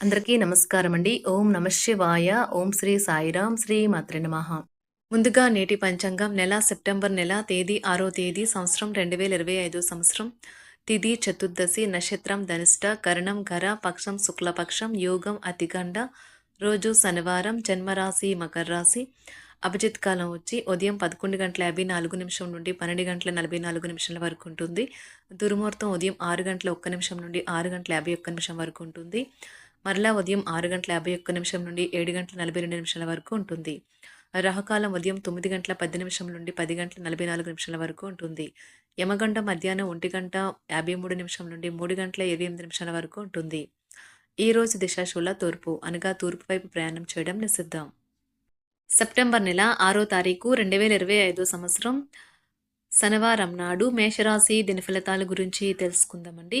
అందరికీ నమస్కారం అండి. ఓం నమ శివాయ. ఓం శ్రీ సాయిరాం శ్రీ మాత్ర నమః. ముందుగా నేటి పంచాంగం నెల సెప్టెంబర్ నెల తేదీ ఆరో తేదీ సంవత్సరం రెండు వేల ఇరవై ఐదు సంవత్సరం. తిథి చతుర్దశి నక్షత్రం ధనిష్ట కరణం ఘర పక్షం శుక్లపక్షం యోగం అతిగండ. రోజు శనివారం జన్మరాశి మకర రాశి. అభిజిత్ కాలం వచ్చి ఉదయం పదకొండు గంటల యాభై నాలుగు నిమిషం నుండి పన్నెండు గంటల నలభై నాలుగు నిమిషాల వరకు ఉంటుంది. దుర్ముహూర్తం ఉదయం ఆరు గంటల ఒక్క నిమిషం నుండి ఆరు గంటల యాభై ఒక్క నిమిషం వరకు ఉంటుంది. మరలా ఉదయం ఆరు గంటల యాభై ఒక్క నిమిషం నుండి ఏడు గంటల నలభై రెండు నిమిషాల వరకు ఉంటుంది. రాహుకాలం ఉదయం తొమ్మిది గంటల పది నిమిషం నుండి పది గంటల నలభై నాలుగు నిమిషాల వరకు ఉంటుంది. యమగంట మధ్యాహ్నం ఒంటి గంట యాభై మూడు నిమిషం నుండి మూడు గంటల ఇరవై ఎనిమిది నిమిషాల వరకు ఉంటుంది. ఈ రోజు దిశాశూల తూర్పు అనగా తూర్పు వైపు ప్రయాణం చేయడం నిషిద్ధం. సెప్టెంబర్ నెల ఆరో తారీఖు రెండు వేల ఇరవై ఐదో సంవత్సరం శనివారం నాడు మేషరాశి దిన ఫలితాల గురించి తెలుసుకుందామండి.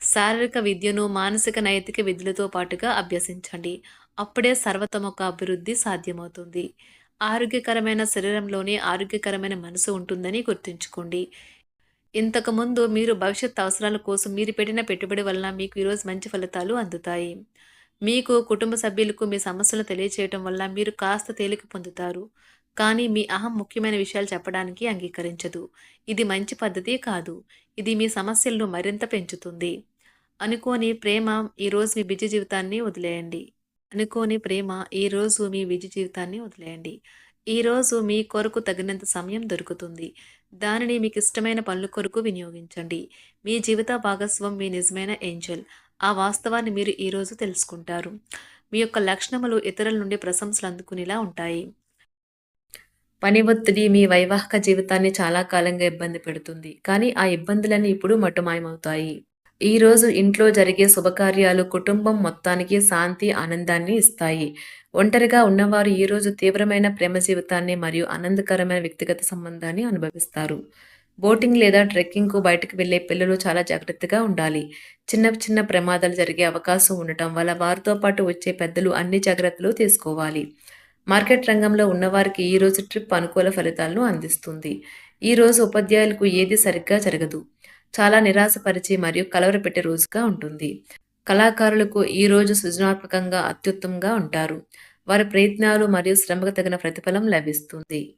శారీరక విద్యను మానసిక నైతిక విద్యలతో పాటుగా అభ్యసించండి. అప్పుడే సర్వతమొక అభివృద్ధి సాధ్యమవుతుంది. ఆరోగ్యకరమైన శరీరంలోనే ఆరోగ్యకరమైన మనసు ఉంటుందని గుర్తుంచుకోండి. ఇంతకుముందు మీరు భవిష్యత్ అవసరాల కోసం మీరు పెట్టిన పెట్టుబడి వలన మీకు ఈరోజు మంచి ఫలితాలు అందుతాయి. మీకు కుటుంబ సభ్యులకు మీ సమస్యలు తెలియచేయటం వల్ల మీరు కాస్త తేలిక పొందుతారు. కానీ మీ అహం ముఖ్యమైన విషయాలు చెప్పడానికి అంగీకరించదు. ఇది మంచి పద్ధతి కాదు. ఇది మీ సమస్యలను మరింత పెంచుతుంది. అనుకోని ప్రేమ ఈరోజు మీ బిజీ జీవితాన్ని వదిలేయండి. అనుకోని ప్రేమ ఈరోజు మీ బిజీ జీవితాన్ని వదిలేయండి. ఈరోజు మీ కొరకు తగినంత సమయం దొరుకుతుంది. దానిని మీకు ఇష్టమైన పనుల కొరకు వినియోగించండి. మీ జీవిత భాగస్వం మీ నిజమైన ఏంజల్. ఆ వాస్తవాన్ని మీరు ఈరోజు తెలుసుకుంటారు. మీ యొక్క లక్షణములు ఇతరుల నుండి ప్రశంసలు అందుకునేలా ఉంటాయి. పని ఒత్తిడి మీ వైవాహిక జీవితాన్ని చాలా కాలంగా ఇబ్బంది పెడుతుంది. కానీ ఆ ఇబ్బందులన్నీ ఇప్పుడు మటుమాయమవుతాయి. ఈ రోజు ఇంట్లో జరిగే శుభకార్యాలు కుటుంబం మొత్తానికి శాంతి ఆనందాన్ని ఇస్తాయి. ఒంటరిగా ఉన్నవారు ఈ రోజు తీవ్రమైన ప్రేమ జీవితాన్ని మరియు ఆనందకరమైన వ్యక్తిగత సంబంధాన్ని అనుభవిస్తారు. బోటింగ్ లేదా ట్రెక్కింగ్కు బయటకు వెళ్ళే పిల్లలు చాలా జాగ్రత్తగా ఉండాలి. చిన్న చిన్న ప్రమాదాలు జరిగే అవకాశం ఉండటం వల్ల వారితో పాటు వచ్చే పెద్దలు అన్ని జాగ్రత్తలు తీసుకోవాలి. మార్కెట్ రంగంలో ఉన్నవారికి ఈ రోజు ట్రిప్ అనుకూల ఫలితాలను అందిస్తుంది. ఈ రోజు ఉపాధ్యాయులకు ఏది సరిగ్గా జరగదు? చాలా నిరాశపరిచి మరియు కలవరపెట్టే రోజుగా ఉంటుంది. కళాకారులకు ఈ రోజు సృజనాత్మకంగా అత్యుత్తమంగా ఉంటారు. వారి ప్రయత్నాలు మరియు శ్రమకు తగిన ప్రతిఫలం లభిస్తుంది.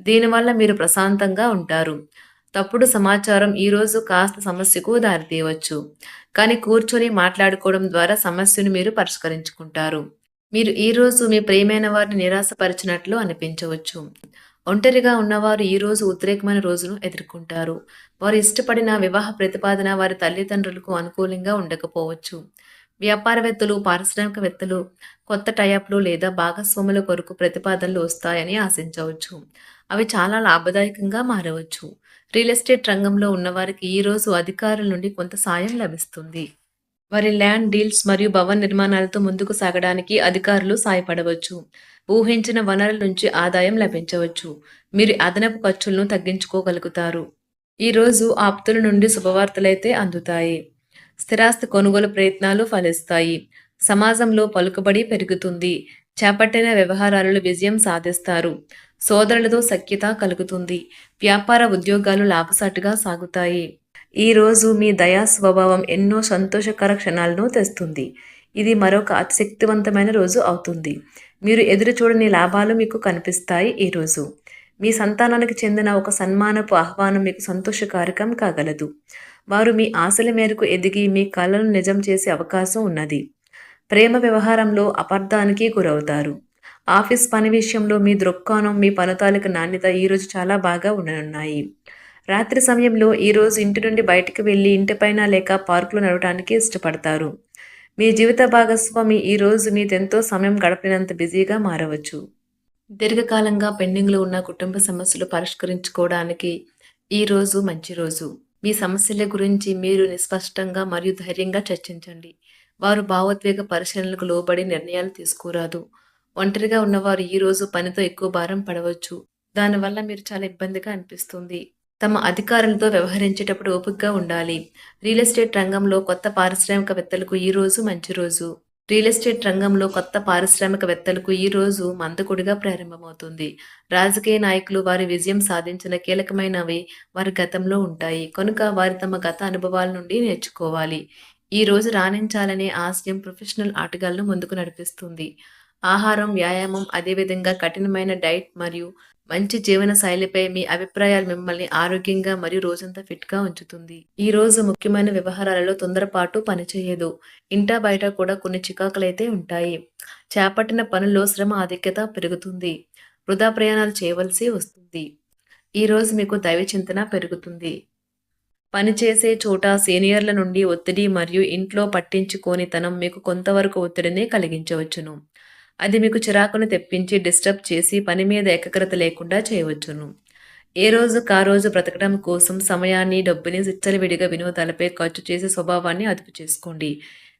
దీనివల్ల మీరు ప్రశాంతంగా ఉంటారు. తప్పుడు సమాచారం ఈరోజు కాస్త సమస్యకు దారితీయవచ్చు. కానీ కూర్చొని మాట్లాడుకోవడం ద్వారా సమస్యను మీరు పరిష్కరించుకుంటారు. మీరు ఈరోజు మీ ప్రియమైన వారిని నిరాశపరిచినట్లు అనిపించవచ్చు. ఒంటరిగా ఉన్నవారు ఈరోజు ఉద్రేకమైన రోజును ఎదుర్కొంటారు. వారు ఇష్టపడిన వివాహ ప్రతిపాదన వారి తల్లిదండ్రులకు అనుకూలంగా ఉండకపోవచ్చు. వ్యాపారవేత్తలు పారిశ్రామికవేత్తలు కొత్త టైప్లు లేదా భాగస్వాముల కొరకు ప్రతిపాదనలు వస్తాయని ఆశించవచ్చు. అవి చాలా లాభదాయకంగా మారవచ్చు. రియల్ ఎస్టేట్ రంగంలో ఉన్నవారికి ఈ రోజు అధికారుల నుండి కొంత సాయం లభిస్తుంది. వారి ల్యాండ్ డీల్స్ మరియు భవన నిర్మాణాలతో ముందుకు సాగడానికి అధికారులు సాయపడవచ్చు. ఊహించిన వనరుల నుంచి ఆదాయం లభించవచ్చు. మీరు అదనపు ఖర్చులను తగ్గించుకోగలుగుతారు. ఈ రోజు ఆప్తుల నుండి శుభవార్తలైతే అందుతాయి. స్థిరాస్తి కొనుగోలు ప్రయత్నాలు ఫలిస్తాయి. సమాజంలో పలుకుబడి పెరుగుతుంది. చేపట్టిన వ్యవహారాలలో విజయం సాధిస్తారు. సోదరులతో సఖ్యత కలుగుతుంది. వ్యాపార ఉద్యోగాలు లాభసాటుగా సాగుతాయి. ఈ రోజు మీ దయా స్వభావం ఎన్నో సంతోషకర క్షణాలను తెస్తుంది. ఇది మరొక అతిశక్తివంతమైన రోజు అవుతుంది. మీరు ఎదురు చూడని లాభాలు మీకు కనిపిస్తాయి ఈరోజు మీ సంతానానికి చెందిన ఒక సన్మానపు ఆహ్వానం మీకు సంతోషకారకం కాగలదు. వారు మీ ఆశల మేరకు ఎదిగి మీ కళలను నిజం చేసే అవకాశం ఉన్నది. ప్రేమ వ్యవహారంలో అపార్థానికి గురవుతారు. ఆఫీస్ పని విషయంలో మీ దృక్కోణం మీ పనుతాలకు నాణ్యత ఈరోజు చాలా బాగా ఉండనున్నాయి రాత్రి సమయంలో ఈరోజు ఇంటి నుండి బయటకు వెళ్ళి ఇంటిపైన లేక పార్కులో నడవడానికి ఇష్టపడతారు. మీ జీవిత భాగస్వామి ఈరోజు మీదెంతో సమయం గడిపినంత బిజీగా మారవచ్చు. దీర్ఘకాలంగా పెండింగ్లో ఉన్న కుటుంబ సమస్యలు పరిష్కరించుకోవడానికి ఈ రోజు మంచి రోజు. మీ సమస్యల గురించి మీరు నిస్పష్టంగా మరియు ధైర్యంగా చర్చించండి. వారు భావోద్వేగ పరిశీలనలకు లోబడి నిర్ణయాలు తీసుకోరాదు. ఒంటరిగా ఉన్నవారు ఈ రోజు పనితో ఎక్కువ భారం పడవచ్చు. దానివల్ల మీరు చాలా ఇబ్బందిగా అనిపిస్తుంది. తమ అధికారులతో వ్యవహరించేటప్పుడు ఓపికగా ఉండాలి. రియల్ ఎస్టేట్ రంగంలో కొత్త పారిశ్రామికవేత్తలకు ఈ రోజు మంచి రోజు. రియల్ ఎస్టేట్ రంగంలో కొత్త పారిశ్రామికవేత్తలకు ఈ రోజు మందకుడిగా ప్రారంభమవుతుంది. రాజకీయ నాయకులు వారి విజయం సాధించిన కీలకమైనవి వారి గతంలో ఉంటాయి. కనుక వారి తమ గత అనుభవాల నుండి నేర్చుకోవాలి. ఈ రోజు రాణించాలనే ఆశయం ప్రొఫెషనల్ ఆటగాళ్ళను ముందుకు నడిపిస్తుంది. ఆహారం వ్యాయామం అదేవిధంగా కఠినమైన డైట్ మరియు మంచి జీవన శైలిపై మీ అభిప్రాయాలు మిమ్మల్ని ఆరోగ్యంగా మరియు రోజంతా ఫిట్గా ఉంచుతుంది. ఈ రోజు ముఖ్యమైన వ్యవహారాలలో తొందరపాటు పనిచేయదు ఇంటా బయట కూడా కొన్ని చికాకులైతే ఉంటాయి. చేపట్టిన పనుల్లో శ్రమ ఆధిక్యత పెరుగుతుంది. వృధా ప్రయాణాలు చేయవలసి వస్తుంది. ఈ రోజు మీకు దైవ చింతన పెరుగుతుంది. పనిచేసే చోట సీనియర్ల నుండి ఒత్తిడి మరియు ఇంట్లో పట్టించుకోనితనం మీకు కొంతవరకు ఒత్తిడిని కలిగించవచ్చును. అది మీకు చిరాకును తెప్పించి డిస్టర్బ్ చేసి పని మీద ఏకాగ్రత లేకుండా చేయవచ్చును. ఏ రోజు కా రోజు బ్రతకడం కోసం సమయాన్ని డబ్బుని విడిగా వినోదాలపై ఖర్చు చేసే స్వభావాన్ని అదుపు చేసుకోండి.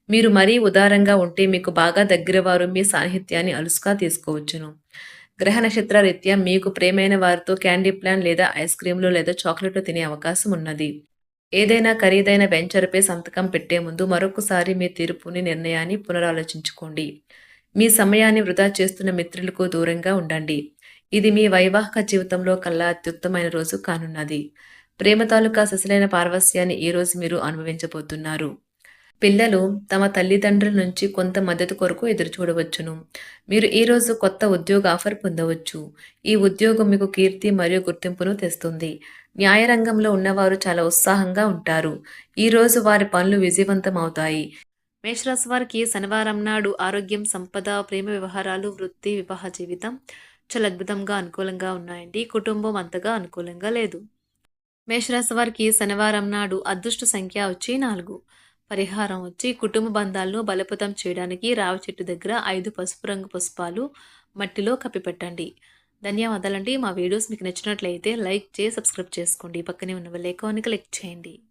మీరు మరీ ఉదారంగా ఉంటే మీకు బాగా దగ్గర వారు మీ సాహిత్యాన్ని అలుసుగా తీసుకోవచ్చును. గ్రహ నక్షత్ర రీత్యా మీకు ప్రేమైన వారితో క్యాండీ ప్లాన్ లేదా ఐస్ క్రీంలు లేదా చాక్లెట్లు తినే అవకాశం ఉన్నది. ఏదైనా ఖరీదైన వెంచర్పై సంతకం పెట్టే ముందు మరొకసారి మీ తీర్పుని నిర్ణయాన్ని పునరాలోచించుకోండి. మీ సమయాన్ని వృధా చేస్తున్న మిత్రులకు దూరంగా ఉండండి. ఇది మీ వైవాహిక జీవితంలో కల్లా అత్యుత్తమైన రోజు కానున్నది. ప్రేమ తాలూకా ససలైన పార్వస్యాన్ని ఈరోజు మీరు అనుభవించబోతున్నారు. పిల్లలు తమ తల్లిదండ్రుల నుంచి కొంత మద్దతు కొరకు ఎదురు చూడవచ్చును మీరు ఈరోజు కొత్త ఉద్యోగ ఆఫర్ పొందవచ్చు. ఈ ఉద్యోగం మీకు కీర్తి మరియు గుర్తింపును తెస్తుంది. న్యాయరంగంలో ఉన్నవారు చాలా ఉత్సాహంగా ఉంటారు. ఈరోజు వారి పనులు విజయవంతం అవుతాయి మేషరాశి వారికి శనివారం నాడు ఆరోగ్యం సంపద ప్రేమ వ్యవహారాలు వృత్తి వివాహ జీవితం చాలా అద్భుతంగా అనుకూలంగా ఉన్నాయండి. కుటుంబం అంతగా అనుకూలంగా లేదు. మేషరాశి వారికి శనివారం నాడు అదృష్ట సంఖ్య వచ్చి నాలుగు. పరిహారం వచ్చి కుటుంబ బంధాలను బలపతం చేయడానికి రావి చెట్టు దగ్గర ఐదు పసుపు రంగు పుష్పాలు మట్టిలో కప్పిపెట్టండి. ధన్యవాదాలండి. మా వీడియోస్ మీకు నచ్చినట్లయితే లైక్ చేసి సబ్స్క్రైబ్ చేసుకోండి. పక్కనే ఉన్న లేఖానికి క్లిక్ చేయండి.